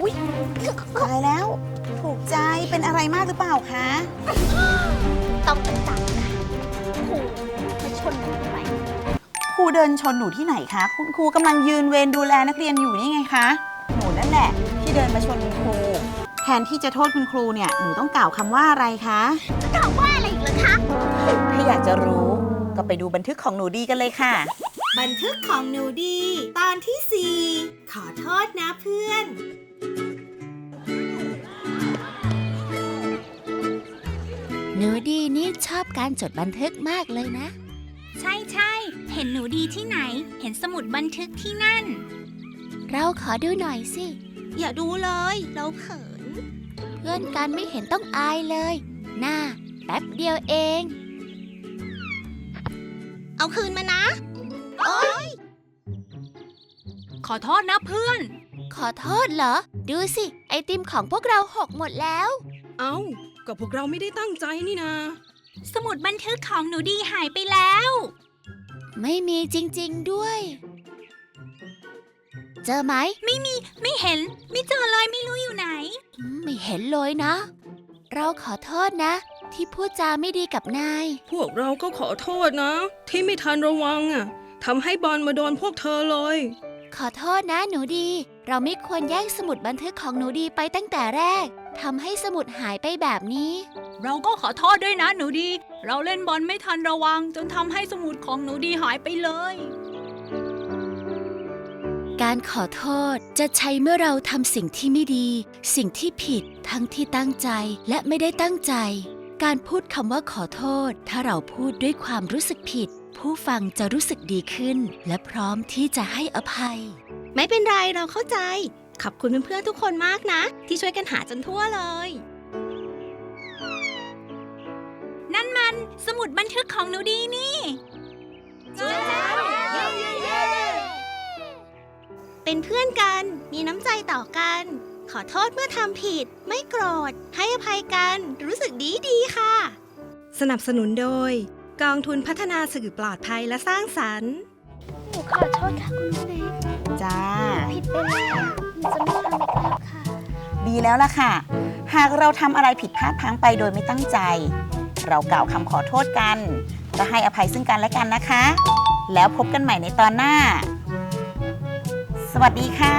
อุ๊ยตายแล้ว ถูกใจเป็นอะไรมากหรือเปล่าคะ ต้องประจักษ์ค่ะครูมาชนหนูทำไมครูเดินชนหนูที่ไหนคะ คุณครูกำลังยืนเวรดูแลนักเรียนอยู่นี่ไงคะ หนูนั่นแหละ ที่เดินมาชนคุณครู แทนที่จะโทษคุณครูเนี่ย หนูต้องกล่าวคำว่าอะไรคะ จะถามว่าอะไรอีกเหรอคะ ถ้าอยากจะรู้ก็ไปดูบันทึกของหนูดีกันเลยค่ะ บันทึกของหนูดี ตอนที่ 4 ขอโทษนะเพื่อน หนูดีนี่ชอบการจดบันทึกมากเลยนะ ใช่ใช่เห็นหนูดีที่ไหน เห็นสมุดบันทึกที่นั่น เราขอดูหน่อยสิ อย่าดูเลย เราเขิน เพื่อนกันไม่เห็นต้องอายเลยหน้าแป๊บเดียวเอง เอาคืนมานะ ขอโทษนะเพื่อน ขอโทษเหรอ ดูสิ ไอติมของพวกเราหกหมดแล้ว เอ้าก็พวกเราไม่ได้ตั้งใจนี่นา สมุดบันทึกของหนูดีหายไปแล้ว ไม่มีจริงๆด้วย เจอไหมไม่มีไม่เห็น ไม่เจอเลยไม่รู้อยู่ไหน อืมไม่เห็นเลยนะ เราขอโทษนะ ที่พูดจาไม่ดีกับนาย พวกเราก็ขอโทษนะ ที่ไม่ทันระวังอะ ทำให้บอลมาโดนพวกเธอเลย ขอโทษนะหนูดี เราไม่ควรแย่งสมุดบันทึกของหนูดีไปตั้งแต่แรกทำให้สมุดหายไปแบบนี้ เราก็ขอโทษด้วยนะหนูดี เราเล่นบอลไม่ทันระวัง จนทำให้สมุดของหนูดีหายไปเลย การขอโทษจะใช้เมื่อเราทำสิ่งที่ไม่ดี สิ่งที่ผิดทั้งที่ตั้งใจและไม่ได้ตั้งใจ การพูดคำว่าขอโทษ ถ้าเราพูดด้วยความรู้สึกผิด ผู้ฟังจะรู้สึกดีขึ้น และพร้อมที่จะให้อภัย ไม่เป็นไรเราเข้าใจ ขอบคุณเพื่อนๆทุกคนมากนะ ที่ช่วยกันหาจนทั่วเลย นั่นมันสมุดบันทึกของหนูดีนี่เป็นเพื่อนกัน มีน้ำใจต่อกัน ขอโทษเมื่อทำผิด ไม่โกรธ ให้อภัยกัน รู้สึกดีดีๆค่ะ สนับสนุนโดย กองทุนพัฒนาสื่อปลอดภัยและสร้างสรรค์ หนูขอโทษค่ะคุณลุงเล็กจ้า ผิดไปแล้วหนูจะไม่ทำอีกแล้วค่ะ ดีแล้วล่ะค่ะ หากเราทำอะไรผิดพลาดพลั้งไปโดยไม่ตั้งใจ เรากล่าวคำขอโทษกัน และให้อภัยซึ่งกันและกันนะคะ แล้วพบกันใหม่ในตอนหน้า สวัสดีค่ะ